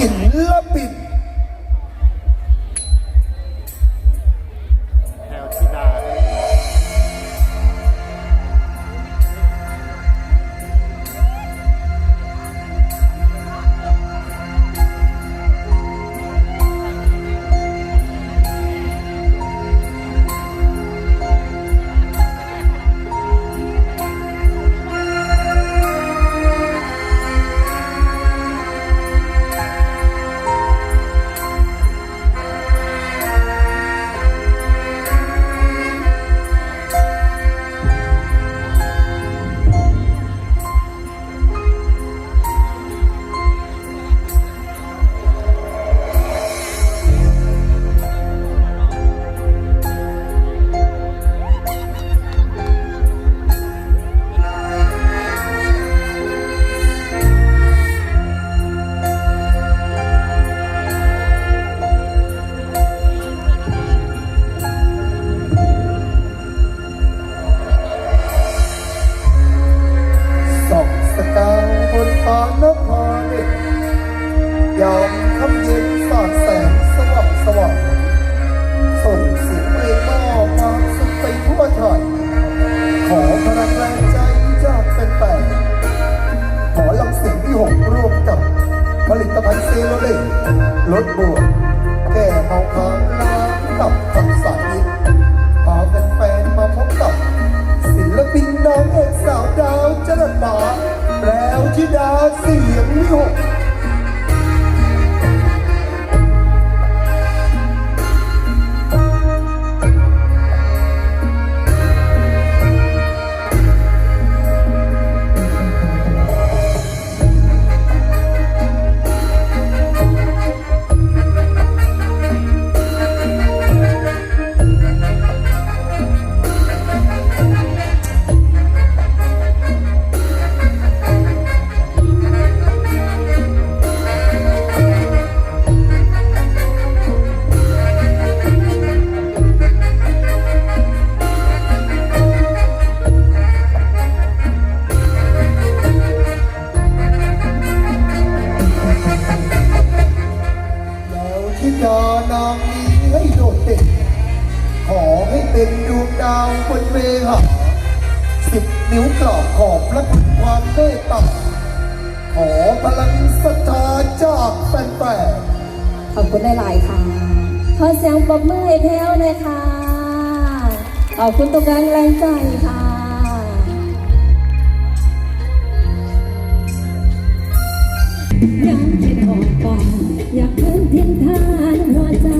ศิลปิน สีลุลิรถบวกแก่เมาค้างล้างตับคำสาธิตพาแฟนๆมาพบตับศิลปินน้องเอกสาวดาวจรัสดาแล้วที่ดาเสียงวิหก ดานางนี้ให้โดดเด่น ขอให้เป็นดวงดาวบนเมฆสิบนิ้วกรอบขอบและคุณความเมตตาขอพลังสตาทธาจากแฟนๆขอบคุณหลายๆค่ะ ขอเสียงปรบมือให้แพ้วเลยค่ะ ขอบคุณตัวการแรงใจค่ะ ยังเป็นห่วงก่อน อยากเพิ่มเทียนทานหัวใจ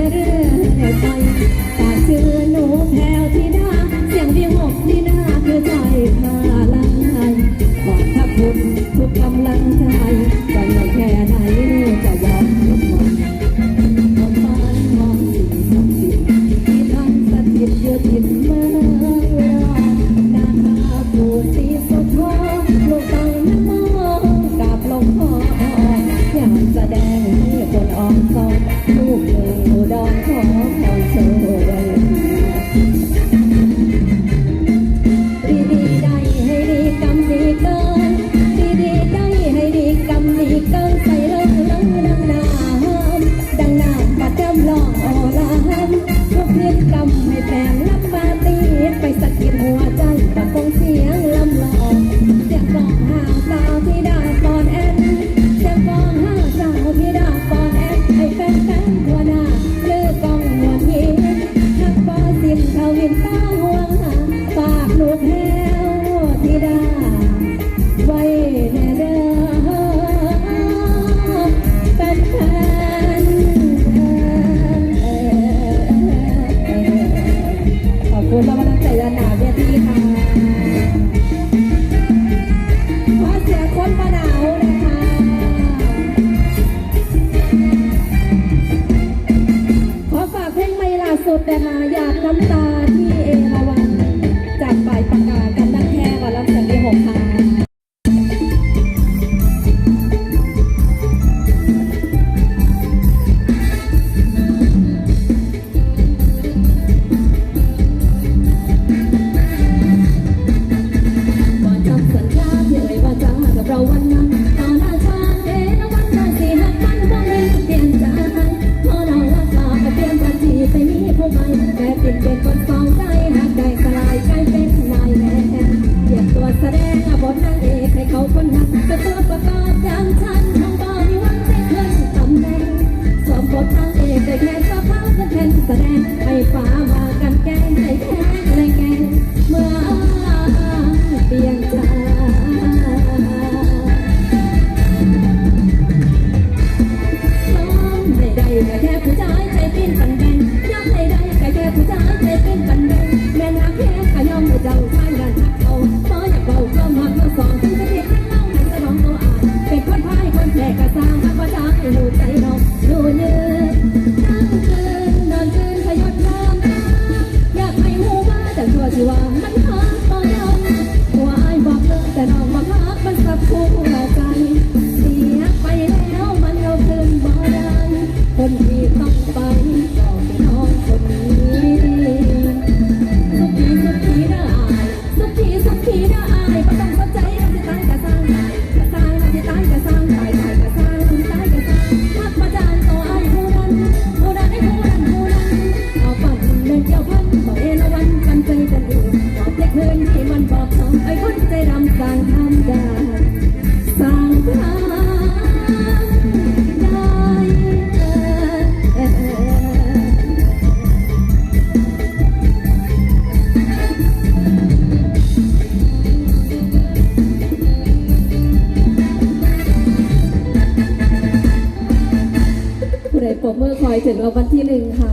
มือคอยถึงรางวัลที่หนึ่งค่ะ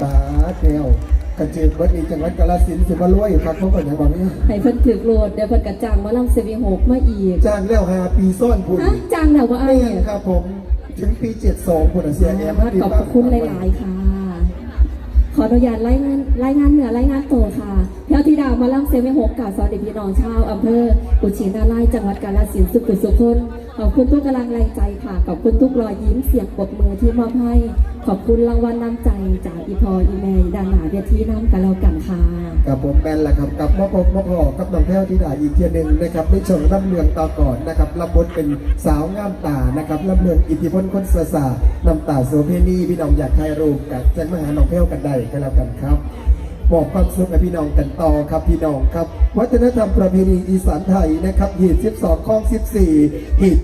บาเดียวกระเจิดวัดอีจังหวัดกาฬสินธุ์สิบารวยอยู่ครับเขาก่อนอย่างบอกนี้ให้เพิ่นถึกโหลดเดี๋ยวเพิ่นกระจังมาลำเซวีหกมาอีกจ้างแล้วหาปีซ่อนผุนฮะจังแล้วว่าไอ้ไม่ยังครับผม ถึงปีเจ็ดสองผุนเสียแอมขอบพระคุณหลายๆค่ะ ขออนุญาตรายงานรายงานเหนือรายงานโตวค่ะเที่ยวธิดามาล่ำเซเว่นหกกล่าวสวัสดีพี่น้องชาวอำเภอกุชินาไลยจังหวัดกาฬสินธุ์สุขุมสุขน ขอบคุณทุกกำลังแรงใจค่ะ ขอบคุณทุกรอยยิ้มเสียงปรบมือที่มอบให้ ขอบคุณรางวัลน้ำใจจากอีพออีเมย์ดานหนาเวทีน้ำกันแล้วกันค่ะกับผมแมนแหละครับกับมอพมอพอกับน้องแพ้วที่ด่าอีกเทียหนึ่งนะครับในช่วงรับเรืองต่อก่อนนะครับรับบทเป็นสาวงามตานะครับรับเรืองอิทธิพลคนเสือสาน้ำตาโซเพนี่พี่น้องอยากถ่ายรูปกับแจ้งมาหาน้องแพ้วกันได้ก็แล้วกันครับบอกความสุขกับพี่น้องกันต่อครับพี่น้องครับ วัฒนธรรมประเพณีอีสานไทยนะครับหีด12ข้อง14หีด